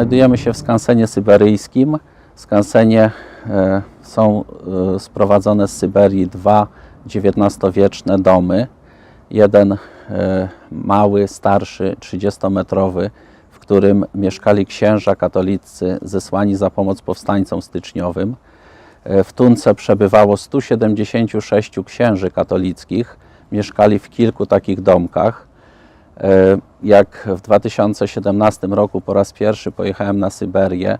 Znajdujemy się w skansenie syberyjskim. W skansenie e, są e, sprowadzone z Syberii dwa XIX-wieczne domy. Jeden e, mały, starszy, 30-metrowy, w którym mieszkali księża katolicy zesłani za pomoc powstańcom styczniowym. W Tunce przebywało 176 księży katolickich. Mieszkali w kilku takich domkach. E, Jak w 2017 roku po raz pierwszy pojechałem na Syberię,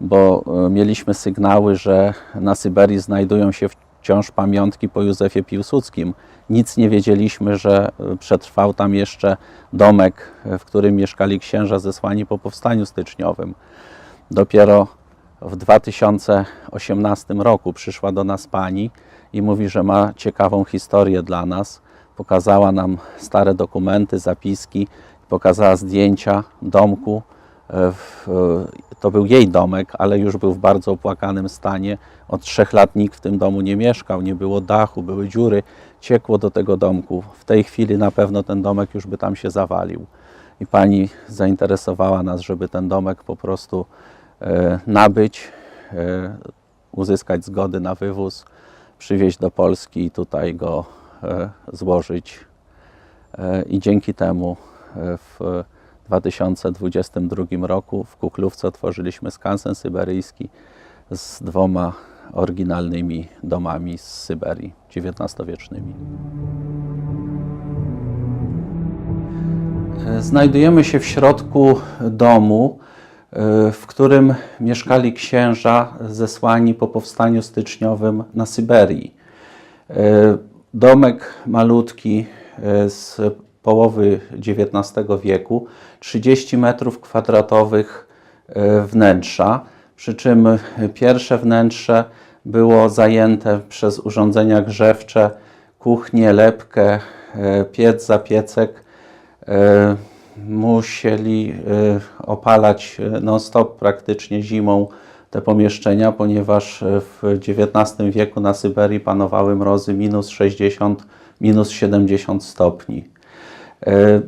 bo e, mieliśmy sygnały, że na Syberii znajdują się wciąż pamiątki po Józefie Piłsudskim. Nic nie wiedzieliśmy, że e, przetrwał tam jeszcze domek, w którym mieszkali księża zesłani po powstaniu styczniowym. Dopiero w 2018 roku przyszła do nas pani i mówi, że ma ciekawą historię dla nas. Pokazała nam stare dokumenty, zapiski, pokazała zdjęcia domku. E, e, To był jej domek, ale już był w bardzo opłakanym stanie. Od trzech lat nikt w tym domu nie mieszkał, nie było dachu, były dziury, ciekło do tego domku. W tej chwili na pewno ten domek już by tam się zawalił. I pani zainteresowała nas, żeby ten domek po prostu e, nabyć, uzyskać zgody na wywóz, przywieźć do Polski i tutaj go złożyć. E, I dzięki temu e, w 2022 roku w Kuklówce otworzyliśmy skansen syberyjski z dwoma oryginalnymi domami z Syberii, XIX-wiecznymi. E, Znajdujemy się w środku domu, e, w którym mieszkali księża zesłani po powstaniu styczniowym na Syberii. Domek malutki e, z połowy XIX wieku, 30 metrów kwadratowych e, wnętrza, przy czym pierwsze wnętrze było zajęte przez urządzenia grzewcze, kuchnię, lepkę, e, piec, zapiecek. E, Musieli opalać non-stop praktycznie zimą te pomieszczenia, ponieważ e, w XIX wieku na Syberii panowały mrozy minus 60, minus 70 stopni. E,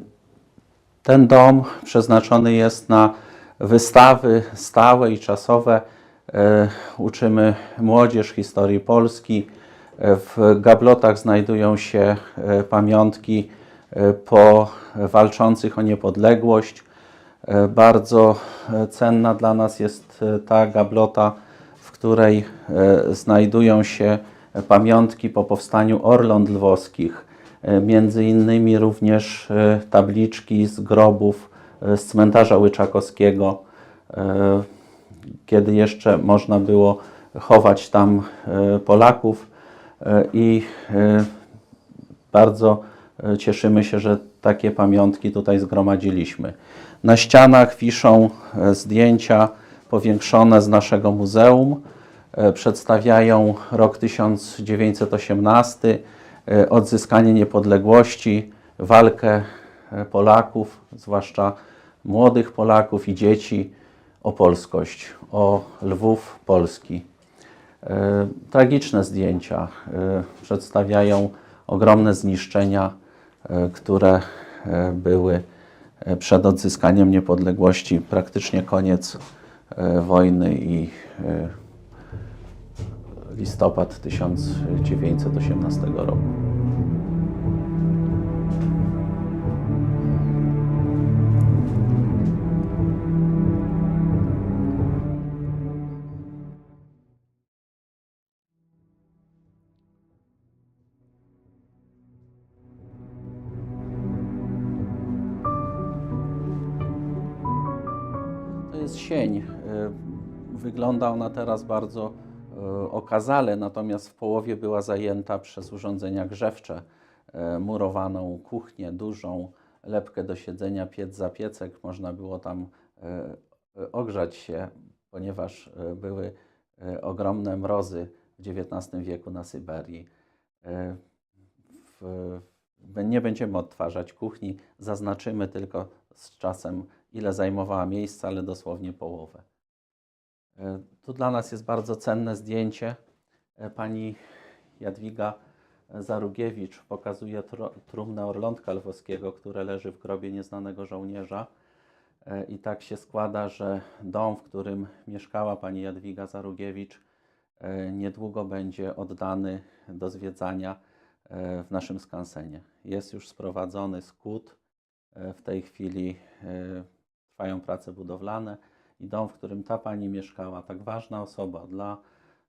Ten dom przeznaczony jest na wystawy stałe i czasowe. E, Uczymy młodzież historii Polski. W gablotach znajdują się pamiątki po walczących o niepodległość. E, Bardzo e, cenna dla nas jest e, ta gablota, w której znajdują się pamiątki po powstaniu Orląt Lwowskich. Między innymi również tabliczki z grobów z cmentarza Łyczakowskiego, kiedy jeszcze można było chować tam Polaków i bardzo cieszymy się, że takie pamiątki tutaj zgromadziliśmy. Na ścianach wiszą e, zdjęcia powiększone z naszego muzeum. E, Przedstawiają rok 1918, e, odzyskanie niepodległości, walkę Polaków, zwłaszcza młodych Polaków i dzieci o polskość, o Lwów Polski. Tragiczne zdjęcia przedstawiają ogromne zniszczenia, które e, były e, przed odzyskaniem niepodległości, praktycznie koniec e, wojny i e, listopad 1918 roku. Jest sień. Y, Wygląda ona teraz bardzo y, okazale, natomiast w połowie była zajęta przez urządzenia grzewcze, y, murowaną kuchnię dużą, lepkę do siedzenia, piec zapiecek. Można było tam ogrzać się, ponieważ były ogromne mrozy w XIX wieku na Syberii. Nie będziemy odtwarzać kuchni, zaznaczymy tylko z czasem, ile zajmowała miejsca, ale dosłownie połowę. E, Tu dla nas jest bardzo cenne zdjęcie. E, Pani Jadwiga Zarugiewicz pokazuje trumnę Orlątka Lwowskiego, które leży w grobie nieznanego żołnierza. E, I tak się składa, że dom, w którym mieszkała pani Jadwiga Zarugiewicz, e, niedługo będzie oddany do zwiedzania e, w naszym skansenie. Jest już sprowadzony skut. E, W tej chwili e, trwają prace budowlane i dom, w którym ta pani mieszkała, tak ważna osoba dla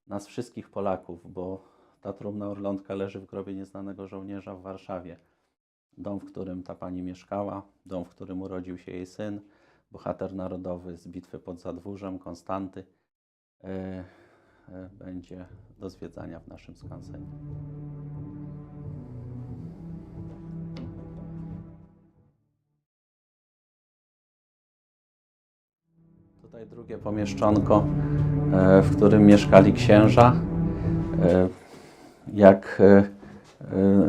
nas wszystkich Polaków, bo ta trumna Orlątka leży w grobie nieznanego żołnierza w Warszawie. Dom, w którym ta pani mieszkała, dom, w którym urodził się jej syn, bohater narodowy z bitwy pod Zadwórzem, Konstanty, e, będzie do zwiedzania w naszym skansenie. Tutaj drugie pomieszczonko, e, w którym mieszkali księża. E, Jak e,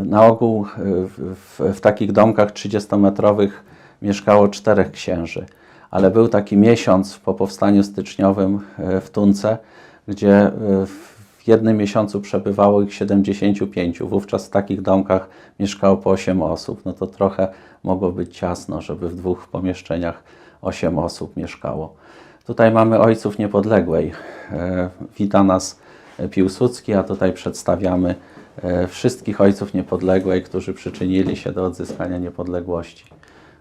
na ogół w, w, takich domkach 30-metrowych mieszkało czterech księży, ale był taki miesiąc po powstaniu styczniowym w Tunce, gdzie w jednym miesiącu przebywało ich 75. Wówczas w takich domkach mieszkało po 8 osób. No to trochę mogło być ciasno, żeby w dwóch pomieszczeniach 8 osób mieszkało. Tutaj mamy Ojców Niepodległej. E, Wita nas Piłsudski, a tutaj przedstawiamy e, wszystkich Ojców Niepodległej, którzy przyczynili się do odzyskania niepodległości.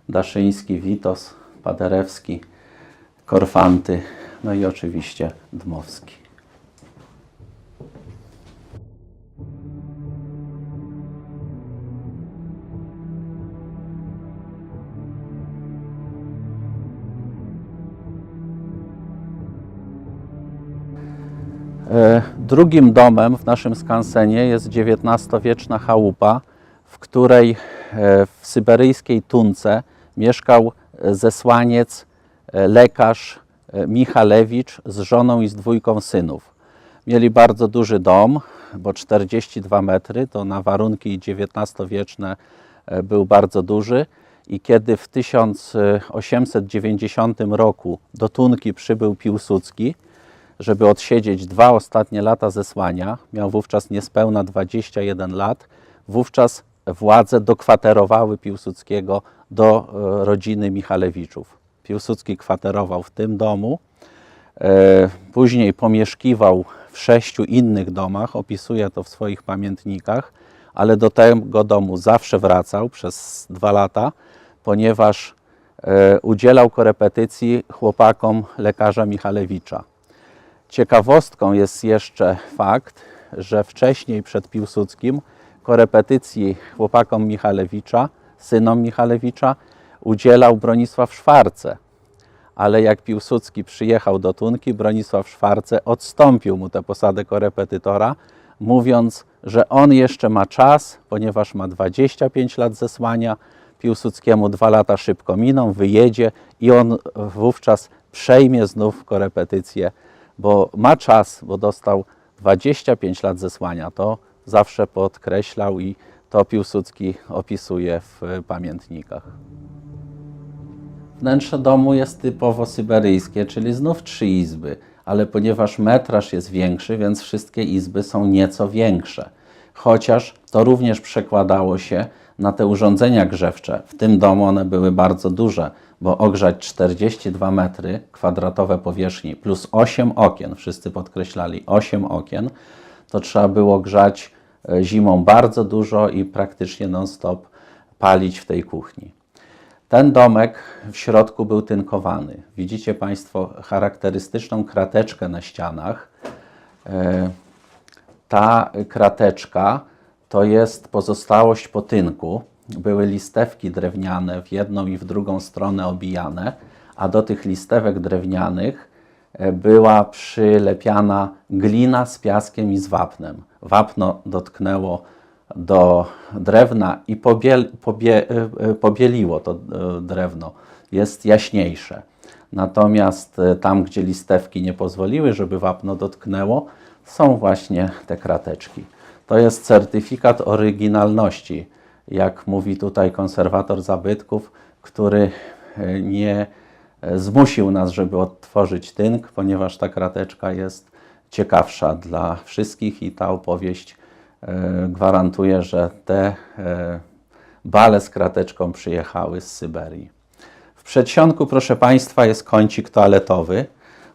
Daszyński, Witos, Paderewski, Korfanty, no i oczywiście Dmowski. Drugim domem w naszym skansenie jest XIX-wieczna chałupa, w której e, w syberyjskiej Tunce mieszkał e, zesłaniec, e, lekarz e, Michalewicz z żoną i z dwójką synów. Mieli bardzo duży dom, bo 42 metry, to na warunki XIX-wieczne e, był bardzo duży. I kiedy w 1890 roku do Tunki przybył Piłsudski, żeby odsiedzieć dwa ostatnie lata zesłania, miał wówczas niespełna 21 lat, wówczas władze dokwaterowały Piłsudskiego do e, rodziny Michalewiczów. Piłsudski kwaterował w tym domu, e, później pomieszkiwał w sześciu innych domach, opisuje to w swoich pamiętnikach, ale do tego domu zawsze wracał przez dwa lata, ponieważ e, udzielał korepetycji chłopakom lekarza Michalewicza. Ciekawostką jest jeszcze fakt, że wcześniej przed Piłsudskim korepetycji chłopakom Michalewicza, synom Michalewicza, udzielał Bronisław Szwarce. Ale jak Piłsudski przyjechał do Tunki, Bronisław Szwarce odstąpił mu tę posadę korepetytora, mówiąc, że on jeszcze ma czas, ponieważ ma 25 lat zesłania, Piłsudskiemu dwa lata szybko miną, wyjedzie i on wówczas przejmie znów korepetycję bo ma czas, bo dostał 25 lat zesłania. To zawsze podkreślał i to Piłsudski opisuje w pamiętnikach. Wnętrze domu jest typowo syberyjskie, czyli znów trzy izby, ale ponieważ metraż jest większy, więc wszystkie izby są nieco większe. Chociaż to również przekładało się na te urządzenia grzewcze. W tym domu one były bardzo duże, bo ogrzać 42 metry kwadratowe powierzchni plus 8 okien, wszyscy podkreślali 8 okien, to trzeba było grzać e, zimą bardzo dużo i praktycznie non-stop palić w tej kuchni. Ten domek w środku był tynkowany. Widzicie Państwo charakterystyczną krateczkę na ścianach. E, Ta krateczka to jest pozostałość po tynku. Były listewki drewniane w jedną i w drugą stronę obijane, a do tych listewek drewnianych e, była przylepiana glina z piaskiem i z wapnem. Wapno dotknęło do drewna i pobiel, pobie, e, e, pobieliło to drewno. Jest jaśniejsze. Natomiast tam, gdzie listewki nie pozwoliły, żeby wapno dotknęło, są właśnie te krateczki. To jest certyfikat oryginalności, jak mówi tutaj konserwator zabytków, który e, nie e, zmusił nas, żeby odtworzyć tynk, ponieważ ta krateczka jest ciekawsza dla wszystkich i ta opowieść e, gwarantuje, że te bale z krateczką przyjechały z Syberii. W przedsionku, proszę Państwa, jest kącik toaletowy.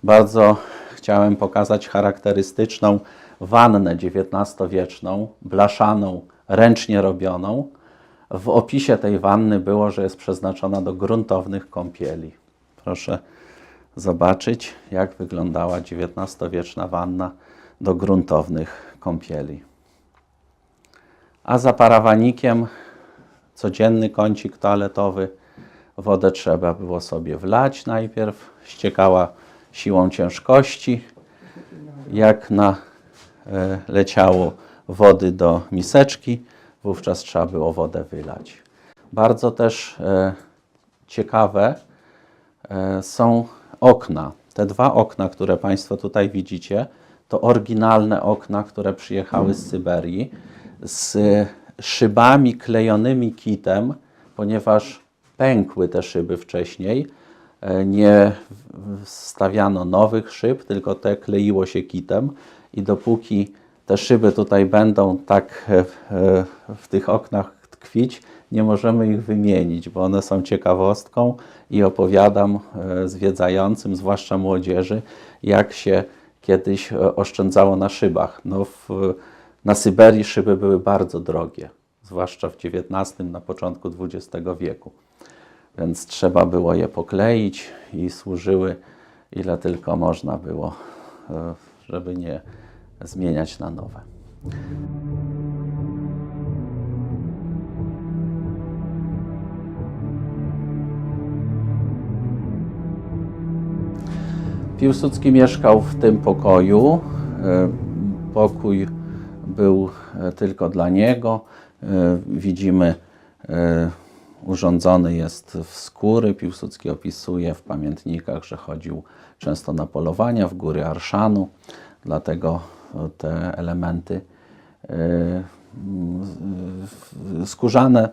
Bardzo chciałem pokazać charakterystyczną wannę XIX-wieczną, blaszaną, ręcznie robioną. W opisie tej wanny było, że jest przeznaczona do gruntownych kąpieli. Proszę zobaczyć, jak wyglądała XIX-wieczna wanna do gruntownych kąpieli. A za parawanikiem codzienny kącik toaletowy. Wodę trzeba było sobie wlać najpierw, ściekała siłą ciężkości. Jak na, e, leciało wody do miseczki, wówczas trzeba było wodę wylać. Bardzo też e, ciekawe e, są okna. Te dwa okna, które Państwo tutaj widzicie, to oryginalne okna, które przyjechały z Syberii z szybami klejonymi kitem, ponieważ pękły te szyby wcześniej. E, Nie stawiano nowych szyb, tylko te kleiło się kitem i dopóki te szyby tutaj będą tak e, e, w tych oknach tkwić, nie możemy ich wymienić, bo one są ciekawostką i opowiadam e, zwiedzającym, zwłaszcza młodzieży, jak się kiedyś oszczędzało na szybach. No w, na Syberii szyby były bardzo drogie, zwłaszcza w XIX, na początku XX wieku. Więc trzeba było je pokleić i służyły ile tylko można było, żeby nie zmieniać na nowe. Piłsudski mieszkał w tym pokoju. E, Pokój był e, tylko dla niego. E, Widzimy, urządzony jest w skóry. Piłsudski opisuje w pamiętnikach, że chodził często na polowania w góry Arszanu, dlatego te elementy e, skórzane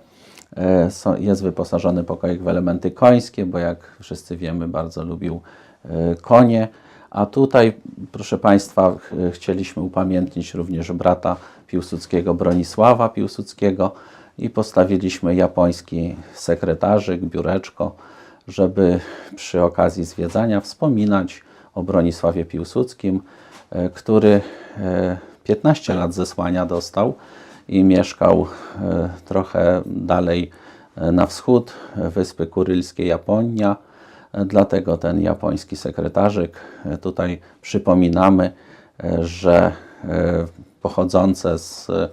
e, jest wyposażony pokoik w elementy końskie, bo jak wszyscy wiemy, bardzo lubił e, konie. A tutaj, proszę Państwa, ch- chcieliśmy upamiętnić również brata Piłsudskiego, Bronisława Piłsudskiego i postawiliśmy japoński sekretarzyk, biureczko, żeby przy okazji zwiedzania wspominać o Bronisławie Piłsudskim, który e, 15 lat zesłania dostał i mieszkał e, trochę dalej e, na wschód e, wyspy kurylskie Japonia. E, Dlatego ten japoński sekretarzyk e, tutaj przypominamy, e, że e, pochodzące z e,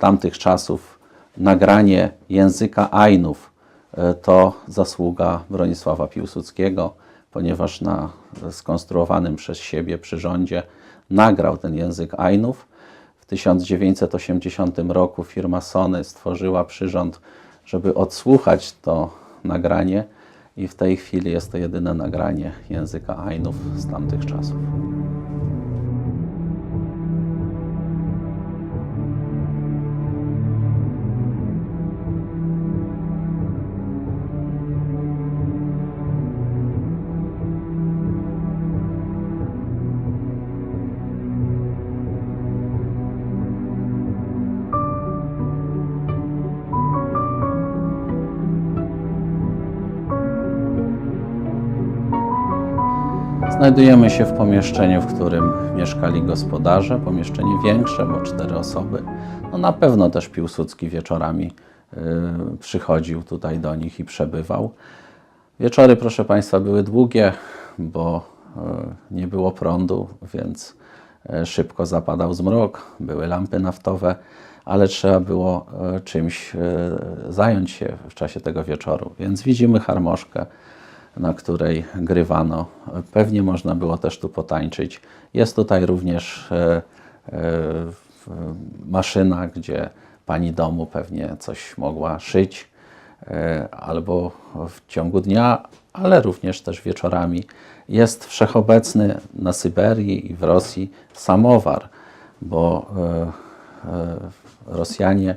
tamtych czasów nagranie języka Ainów e, to zasługa Bronisława Piłsudskiego, ponieważ na skonstruowanym przez siebie przyrządzie nagrał ten język Ainów. W 1980 roku firma Sony stworzyła przyrząd, żeby odsłuchać to nagranie i w tej chwili jest to jedyne nagranie języka Ainów z tamtych czasów. Znajdujemy się w pomieszczeniu, w którym mieszkali gospodarze. Pomieszczenie większe, bo cztery osoby. No na pewno też Piłsudski wieczorami y, przychodził tutaj do nich i przebywał. Wieczory, proszę Państwa, były długie, bo y, nie było prądu, więc y, szybko zapadał zmrok, były lampy naftowe, ale trzeba było y, czymś y, zająć się w czasie tego wieczoru. Więc widzimy harmoszkę na której grywano. Pewnie można było też tu potańczyć. Jest tutaj również e, e, maszyna, gdzie pani domu pewnie coś mogła szyć, e, albo w ciągu dnia, ale również też wieczorami. Jest wszechobecny na Syberii i w Rosji samowar, bo Rosjanie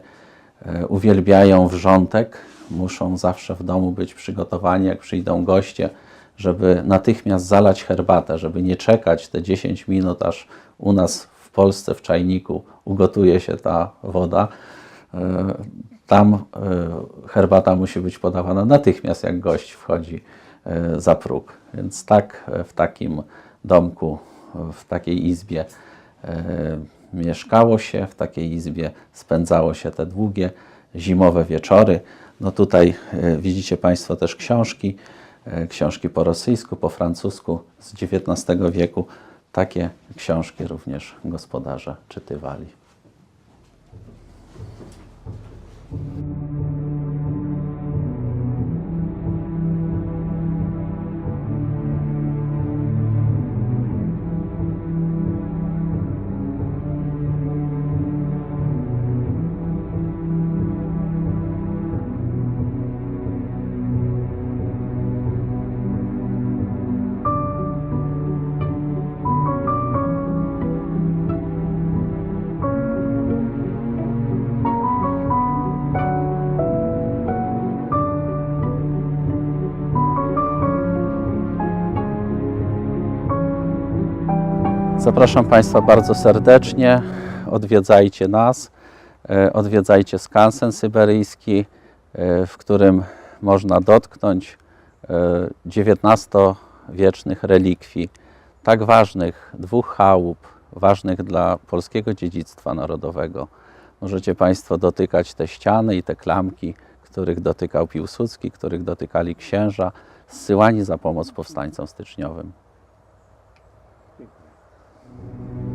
uwielbiają wrzątek, muszą zawsze w domu być przygotowani, jak przyjdą goście, żeby natychmiast zalać herbatę, żeby nie czekać te 10 minut, aż u nas w Polsce w czajniku ugotuje się ta woda. E, tam e, herbata musi być podawana natychmiast, jak gość wchodzi e, za próg. Więc tak w takim domku, w takiej izbie mieszkało się, w takiej izbie spędzało się te długie zimowe wieczory. No tutaj e, widzicie Państwo też książki, e, książki po rosyjsku, po francusku z XIX wieku. Takie książki również gospodarze czytywali. Zapraszam Państwa bardzo serdecznie. Odwiedzajcie nas, e, odwiedzajcie skansen syberyjski, e, w którym można dotknąć XIX-wiecznych relikwii, tak ważnych dwóch chałup, ważnych dla polskiego dziedzictwa narodowego. Możecie Państwo dotykać te ściany i te klamki, których dotykał Piłsudski, których dotykali księża, zsyłani za pomoc powstańcom styczniowym. Thank you.